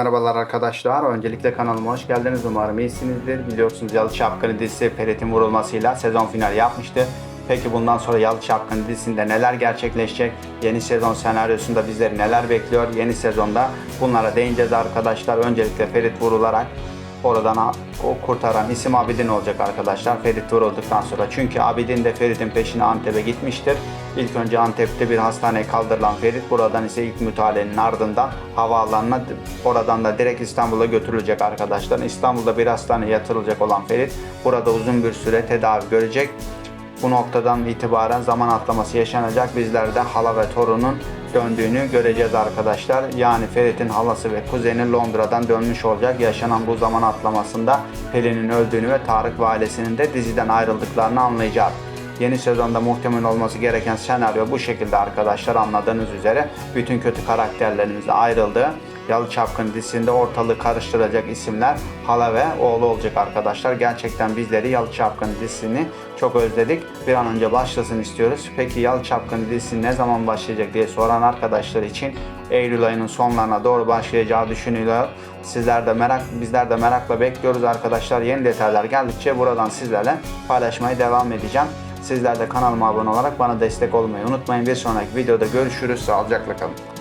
Merhabalar arkadaşlar. Öncelikle kanalıma hoş geldiniz. Umarım iyisinizdir. Biliyorsunuz Yalı Çapkını dizisi Ferit'in vurulmasıyla sezon finali yapmıştı. Peki bundan sonra Yalı Çapkını dizisinde neler gerçekleşecek? Yeni sezon senaryosunda bizleri neler bekliyor? Yeni sezonda bunlara değineceğiz arkadaşlar. Öncelikle Ferit vurularak oradan o kurtaran isim Abidin olacak arkadaşlar. Ferit vurulduktan sonra. Çünkü Abidin de Ferit'in peşine Antep'e gitmiştir. İlk önce Antep'te bir hastaneye kaldırılan Ferit buradan ise ilk müdahalenin ardından havaalanına oradan da direkt İstanbul'a götürülecek arkadaşlar. İstanbul'da bir hastaneye yatırılacak olan Ferit burada uzun bir süre tedavi görecek. Bu noktadan itibaren zaman atlaması yaşanacak. Bizler de hala ve torunun döndüğünü göreceğiz arkadaşlar. Yani Ferit'in halası ve kuzeni Londra'dan dönmüş olacak. Yaşanan bu zaman atlamasında Pelin'in öldüğünü ve Tarık ve ailesinin de diziden ayrıldıklarını anlayacağız. Yeni sezonda muhtemel olması gereken senaryo bu şekilde arkadaşlar anladığınız üzere. Bütün kötü karakterlerimiz ayrıldı. Yalı Çapkın dizisinde ortalığı karıştıracak isimler hala ve oğlu olacak arkadaşlar. Gerçekten bizleri Yalı Çapkın dizisini çok özledik. Bir an önce başlasın istiyoruz. Peki Yalı Çapkın dizisi ne zaman başlayacak diye soran arkadaşlar için Eylül ayının sonlarına doğru başlayacağı düşünülüyor. Sizler de merak, bizler de merakla bekliyoruz arkadaşlar. Yeni detaylar geldikçe buradan sizlerle paylaşmaya devam edeceğim. Sizler de kanalıma abone olarak bana destek olmayı unutmayın. Bir sonraki videoda görüşürüz. Sağlıcakla kalın.